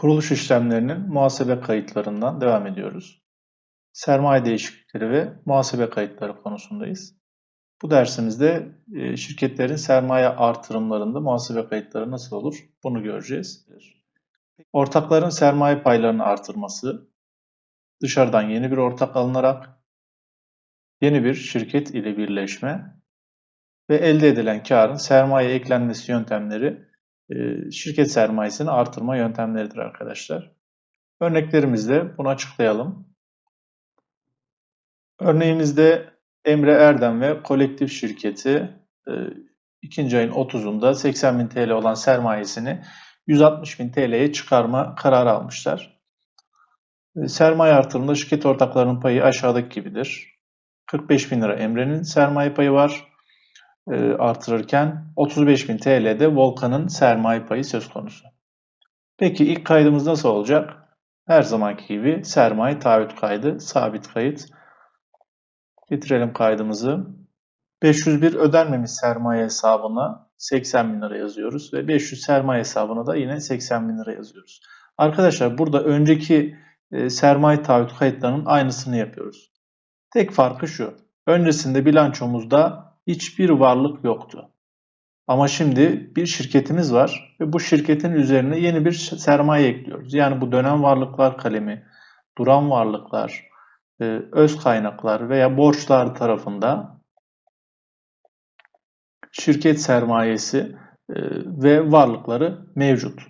Kuruluş işlemlerinin muhasebe kayıtlarından devam ediyoruz. Sermaye değişiklikleri ve muhasebe kayıtları konusundayız. Bu dersimizde e, şirketlerin sermaye artırımlarında muhasebe kayıtları nasıl olur bunu göreceğiz. Ortakların sermaye paylarını artırması, dışarıdan yeni bir ortak alınarak yeni bir şirket ile birleşme ve elde edilen karın sermaye eklenmesi yöntemleri şirket sermayesini artırma yöntemleridir arkadaşlar. Örneklerimizle bunu açıklayalım. Örneğimizde Emre Erdem ve kolektif şirketi e, ikinci ayın 30'unda 80 bin TL olan sermayesini 160 bin TL'ye çıkarma kararı almışlar. E, sermaye artırımında şirket ortaklarının payı aşağıdaki gibidir. 45 bin lira Emre'nin sermaye payı var e, artırırken 35.000 TL'de Volkan'ın sermaye payı söz konusu. Peki ilk kaydımız nasıl olacak? Her zamanki gibi sermaye taahhüt kaydı, sabit kayıt. Getirelim kaydımızı. 501 ödenmemiş sermaye hesabına 80 bin lira yazıyoruz ve 500 sermaye hesabına da yine 80 bin lira yazıyoruz. Arkadaşlar burada önceki e, sermaye taahhüt kayıtlarının aynısını yapıyoruz. Tek farkı şu. Öncesinde bilançomuzda hiçbir varlık yoktu. Ama şimdi bir şirketimiz var ve bu şirketin üzerine yeni bir sermaye ekliyoruz. Yani bu dönem varlıklar kalemi, duran varlıklar, e, öz kaynaklar veya borçlar tarafında şirket sermayesi e, ve varlıkları mevcut.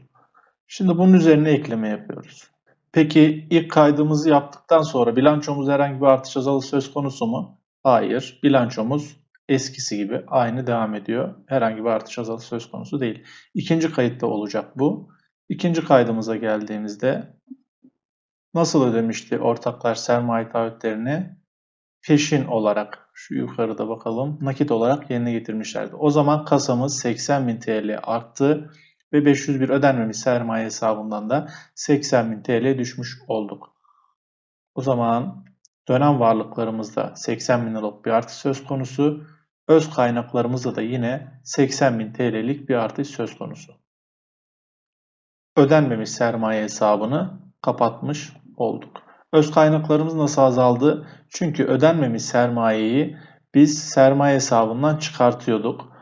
Şimdi bunun üzerine ekleme yapıyoruz. Peki ilk kaydımızı yaptıktan sonra bilançomuz herhangi bir artış azalış söz konusu mu? Hayır. Bilançomuz eskisi gibi aynı devam ediyor. Herhangi bir artış azalış söz konusu değil. İkinci kayıtta olacak bu. İkinci kaydımıza geldiğimizde nasıl ödemişti ortaklar sermaye taahhütlerini? Peşin olarak şu yukarıda bakalım nakit olarak yerine getirmişlerdi. O zaman kasamız 80.000 TL arttı ve 501 ödenmemiş sermaye hesabından da 80.000 TL düşmüş olduk. O zaman dönem varlıklarımızda 80 bin liralık bir artış söz konusu. Öz kaynaklarımızda da yine 80.000 TL'lik bir artış söz konusu. Ödenmemiş sermaye hesabını kapatmış olduk. Öz kaynaklarımız nasıl azaldı? Çünkü ödenmemiş sermayeyi biz sermaye hesabından çıkartıyorduk.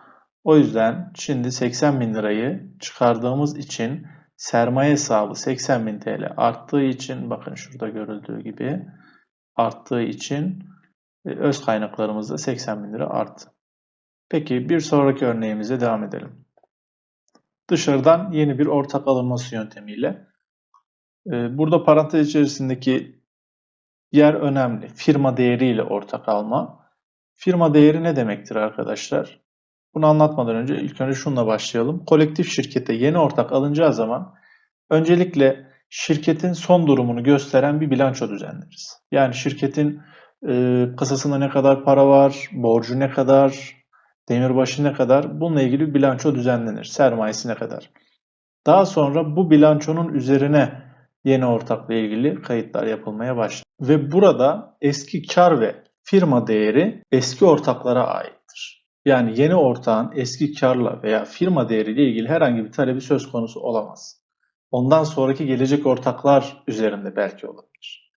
O yüzden şimdi 80 bin lirayı çıkardığımız için sermaye hesabı 80 bin TL arttığı için bakın şurada görüldüğü gibi arttığı için e, öz kaynaklarımız da 80 bin lira arttı. Peki bir sonraki örneğimize devam edelim. Dışarıdan yeni bir ortak alınması yöntemiyle. E, burada parantez içerisindeki yer önemli. Firma değeriyle ortak alma. Firma değeri ne demektir arkadaşlar? Bunu anlatmadan önce ilk önce şununla başlayalım. Kolektif şirkete yeni ortak alınacağı zaman öncelikle şirketin son durumunu gösteren bir bilanço düzenleriz. Yani şirketin e, kasasında ne kadar para var, borcu ne kadar, demirbaşı ne kadar bununla ilgili bir bilanço düzenlenir. Sermayesi ne kadar. Daha sonra bu bilançonun üzerine yeni ortakla ilgili kayıtlar yapılmaya başlar. Ve burada eski kar ve firma değeri eski ortaklara aittir. Yani yeni ortağın eski karla veya firma değeriyle ilgili herhangi bir talebi söz konusu olamaz. Ondan sonraki gelecek ortaklar üzerinde belki olabilir.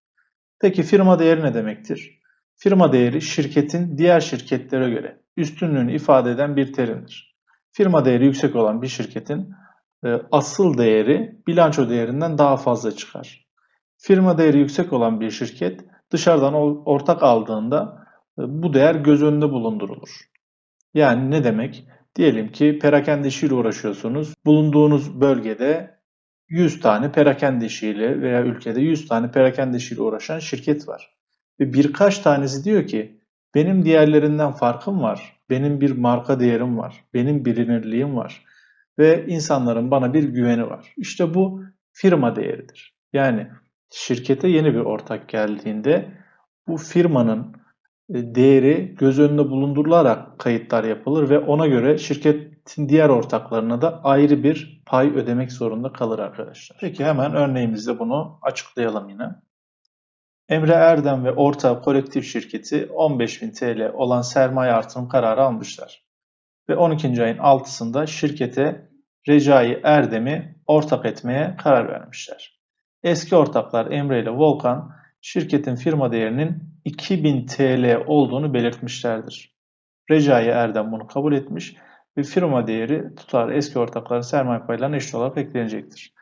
Peki firma değeri ne demektir? Firma değeri şirketin diğer şirketlere göre üstünlüğünü ifade eden bir terimdir. Firma değeri yüksek olan bir şirketin e, asıl değeri bilanço değerinden daha fazla çıkar. Firma değeri yüksek olan bir şirket dışarıdan ortak aldığında e, bu değer göz önünde bulundurulur. Yani ne demek? Diyelim ki perakende işiyle uğraşıyorsunuz. Bulunduğunuz bölgede 100 tane perakende işiyle veya ülkede 100 tane perakende işiyle uğraşan şirket var. Ve birkaç tanesi diyor ki benim diğerlerinden farkım var. Benim bir marka değerim var. Benim bilinirliğim var. Ve insanların bana bir güveni var. İşte bu firma değeridir. Yani şirkete yeni bir ortak geldiğinde bu firmanın e, değeri göz önünde bulundurularak kayıtlar yapılır ve ona göre şirketin diğer ortaklarına da ayrı bir pay ödemek zorunda kalır arkadaşlar. Peki hemen örneğimizde bunu açıklayalım yine. Emre Erdem ve Orta Kolektif Şirketi 15.000 TL olan sermaye artırım kararı almışlar. Ve 12. ayın 6'sında şirkete Recai Erdem'i ortak etmeye karar vermişler. Eski ortaklar Emre ile Volkan şirketin firma değerinin 2000 TL olduğunu belirtmişlerdir. Recai Erdem bunu kabul etmiş ve firma değeri tutar eski ortakların sermaye paylarına eşit olarak eklenecektir.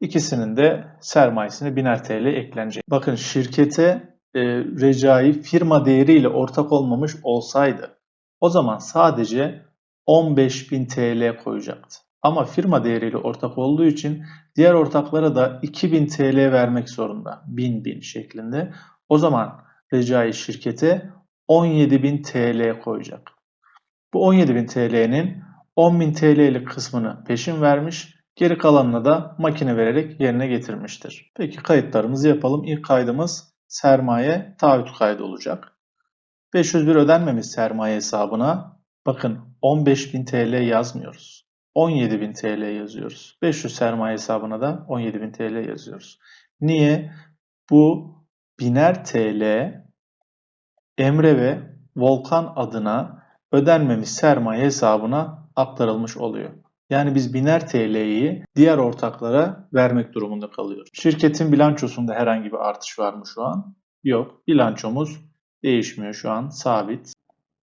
İkisinin de sermayesine 1000 TL eklenecek. Bakın şirkete e, Recai firma değeriyle ortak olmamış olsaydı o zaman sadece 15.000 TL koyacaktı. Ama firma değeriyle ortak olduğu için diğer ortaklara da 2000 TL vermek zorunda. 1000 bin şeklinde. O zaman Recai şirkete 17.000 TL koyacak. Bu 17.000 TL'nin 10.000 TL'lik kısmını peşin vermiş, geri kalanını da makine vererek yerine getirmiştir. Peki kayıtlarımızı yapalım. İlk kaydımız sermaye taahhüt kaydı olacak. 501 ödenmemiş sermaye hesabına bakın 15.000 TL yazmıyoruz. 17.000 TL yazıyoruz. 500 sermaye hesabına da 17.000 TL yazıyoruz. Niye? Bu biner TL Emre ve Volkan adına ödenmemiş sermaye hesabına aktarılmış oluyor. Yani biz biner TL'yi diğer ortaklara vermek durumunda kalıyoruz. Şirketin bilançosunda herhangi bir artış var mı şu an? Yok. Bilançomuz değişmiyor şu an sabit.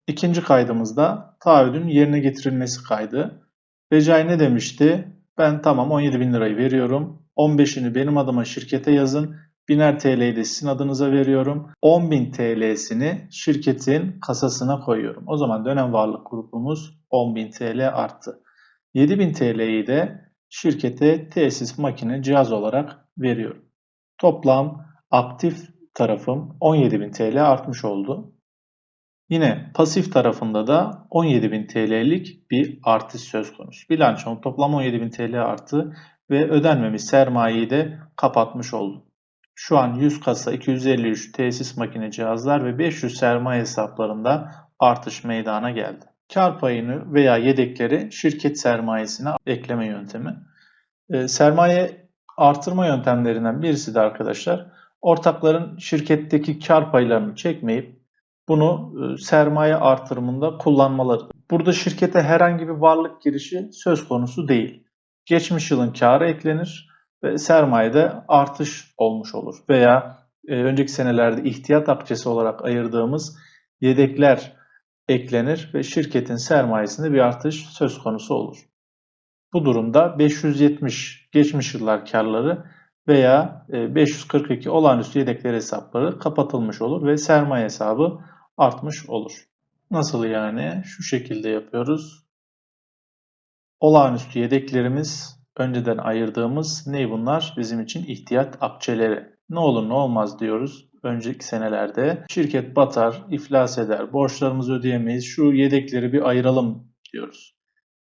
İkinci kaydımızda taahhüdün yerine getirilmesi kaydı. Recai ne demişti? Ben tamam 17 bin lirayı veriyorum. 15'ini benim adıma şirkete yazın. Biner TL'yi de sizin adınıza veriyorum. 10.000 TL'sini şirketin kasasına koyuyorum. O zaman dönem varlık grubumuz 10.000 TL arttı. 7.000 TL'yi de şirkete tesis, makine, cihaz olarak veriyorum. Toplam aktif tarafım 17.000 TL artmış oldu. Yine pasif tarafında da 17.000 TL'lik bir artış söz konusu. Bilançom toplam 17.000 TL arttı ve ödenmemiş sermayeyi de kapatmış oldu. Şu an 100 kasa, 253 tesis makine cihazlar ve 500 sermaye hesaplarında artış meydana geldi. Kar payını veya yedekleri şirket sermayesine ekleme yöntemi. E, sermaye artırma yöntemlerinden birisi de arkadaşlar ortakların şirketteki kar paylarını çekmeyip bunu e, sermaye artırımında kullanmaları. Burada şirkete herhangi bir varlık girişi söz konusu değil. Geçmiş yılın karı eklenir ve sermayede artış olmuş olur. Veya e, önceki senelerde ihtiyat akçesi olarak ayırdığımız yedekler eklenir ve şirketin sermayesinde bir artış söz konusu olur. Bu durumda 570 geçmiş yıllar karları veya 542 olağanüstü yedekler hesapları kapatılmış olur ve sermaye hesabı artmış olur. Nasıl yani? Şu şekilde yapıyoruz. Olağanüstü yedeklerimiz önceden ayırdığımız ne bunlar? Bizim için ihtiyat akçeleri. Ne olur ne olmaz diyoruz önceki senelerde. Şirket batar, iflas eder, borçlarımızı ödeyemeyiz, şu yedekleri bir ayıralım diyoruz.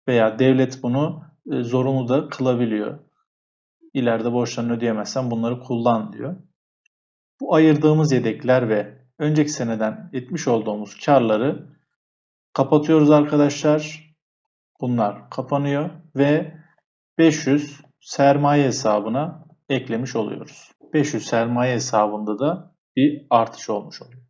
Veya devlet bunu e, zorunlu da kılabiliyor. İleride borçlarını ödeyemezsen bunları kullan diyor. Bu ayırdığımız yedekler ve önceki seneden etmiş olduğumuz karları kapatıyoruz arkadaşlar. Bunlar kapanıyor ve 500 sermaye hesabına eklemiş oluyoruz. 500 sermaye hesabında da bir artış olmuş oluyor.